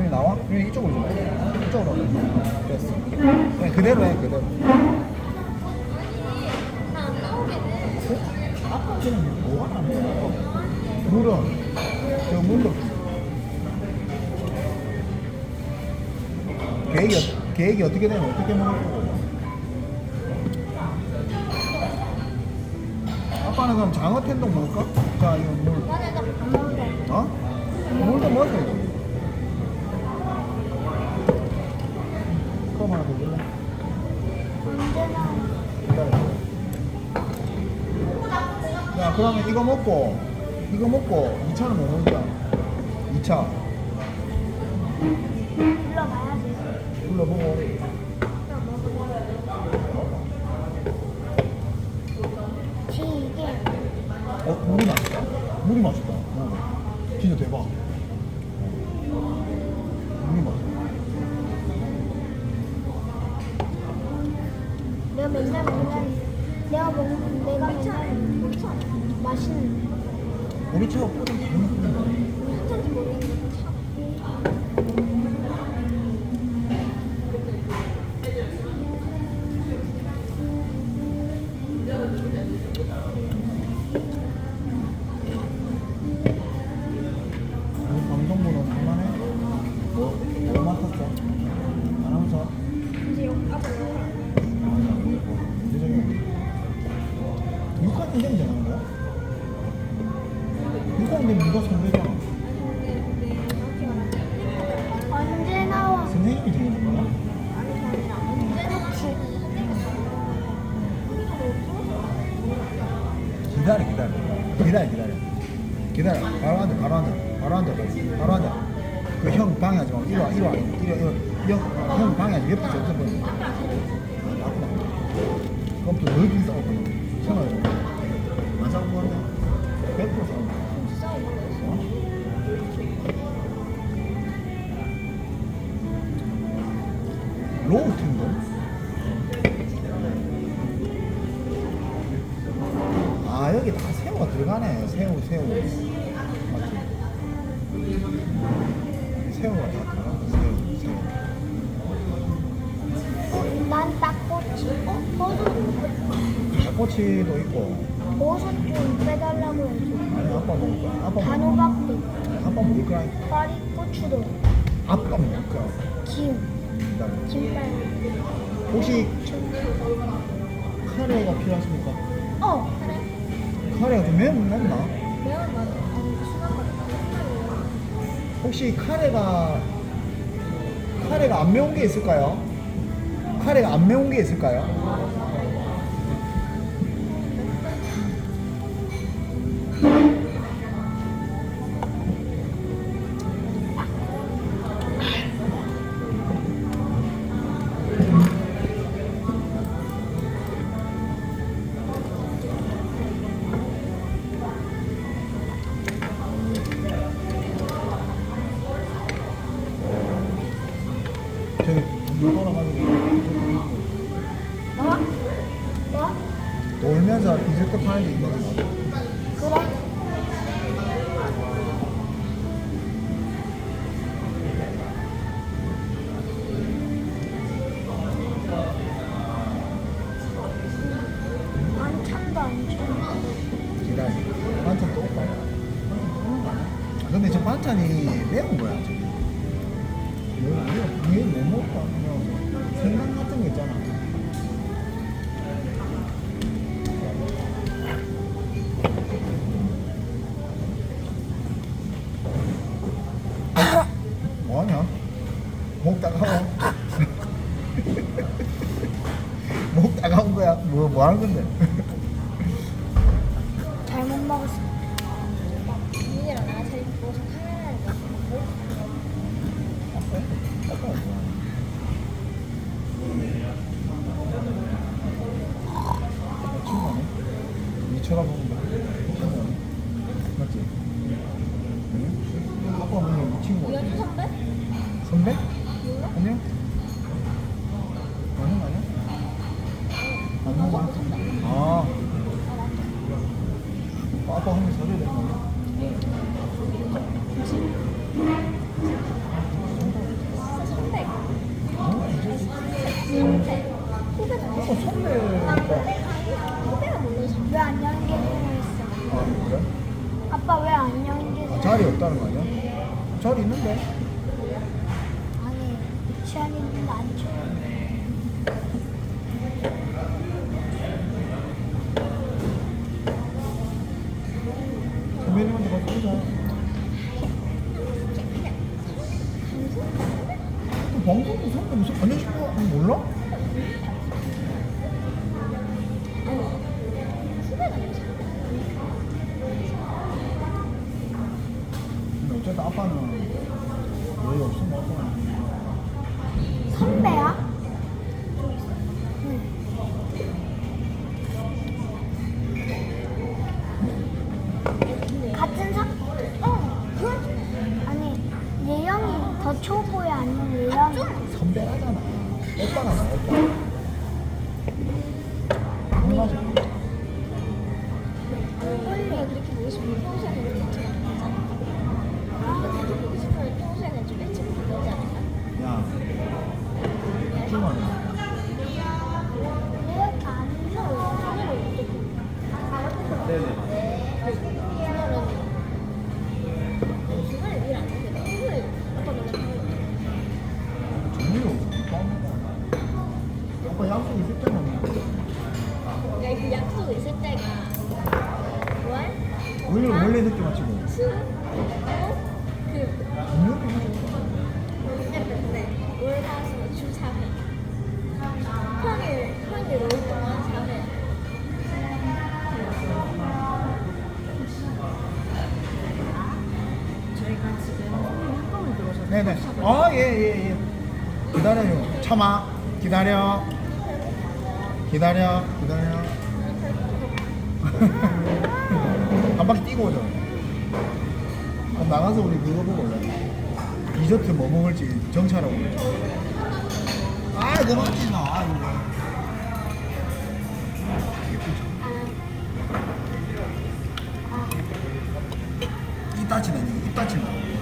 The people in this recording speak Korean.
여기 나와? 여기 이쪽으로 좀 해. 이쪽으로. 됐어. 그냥 그대로 해, 그대로. 아빠 뭐가 안 돼? 물은, 저 물로. 계획이, 어- 계획이 어떻게 되면 어떻게 먹을 거고. 아빠는 그럼 장어 텐동 먹을까? 자, 이거 물. 만약에 안 먹을래. 어? 물도 먹어야지. 이거 먹고, 이거 먹고, 2차는 뭐 거야? 2차. 불러봐야지. 불러보고. 지게. 어, 물이 맛있다. 물이 맛있다. 어. 진짜 대박. 물이 맛있다. 내가 맨날 먹는 내가 먹는 내가 맨날 맛있는 우리 잘먹 6학년 되면 네가 선배잖아. 언제 나와? 선생님이 되는 거야? 기다려, 기다려. 기다려, 기다려. 기다려. 바로 앉아, 바로 앉아. 바로 앉아, 바로 앉아. 그 형 방해하지 마. 이리 와, 이리 와. 이리, 이리, 이리. 형, 형 방해하지 마. 옆에 저쪽. 나쁘다. 그럼 또 싸우고. 생각해. 안 싸우고 한다. 100% 싸우고. 로우 팀도? 아 여기 다 새우가 들어가네 새우 새우 맞지? 새우가 다 들어간다 새우 새우 난 딱꼬치. 어? 버섯. 닭꼬치도 있고 버섯 좀 빼달라고 해줘. 아니 아빠 먹을 거야 아빠 먹을 거야 단호박도. 아빠 먹을 거야 파리 고추도. 아빠 먹을 거야 김. 김발. 혹시 카레가 필요하십니까? 어. 그래. 카레가 좀 매운 없나? 매운 맛. 아니 순한 맛. 혹시 카레가 카레가 안 매운 게 있을까요? 카레가 안 매운 게 있을까요? 놀면서 디저트 파는 게 있거든. 그래? 저 반찬이 매운 거야, 저기. 이게 뭐 먹을까? 그냥 생강 같 목 따가운 거야. 뭐, 뭐 하는 건데? 잘 못 먹었어. 나 무슨 카메라를 친구네. 이 쳐다보는 거. 친구네. 맞지? 응? 아빠 보면 이 친구. 연주 선배? 선배? 안녕? 아는 거 아니야? 아는 거 아니야? 아. 아빠 한번 사줘야 되는 거 아니야? 자리 없다는 거 아니야? 자리 있는데? 아니 취향 있는데 안 줘. 선배님한테 가서 보자. 또 방송도 선배 무슨 안녕하십니까? 몰라? 선배야? 응. 같은 사? 어. 그 아니 예영이 더 초보야 아니면 예영이? 선배라잖아. 오빠가 나 오빠. 네네. 아, 예, 예, 예. 기다려요. 참아. 기다려. 기다려. 기다려. 한 바퀴 뛰고 오죠. 그럼 나가서 우리 그거 보고 올래. 디저트 뭐 먹을지 정찰하고 올래. 아, 너무 맛있나. 아, 이거. 이따치네, 아, 이거. 이따치네.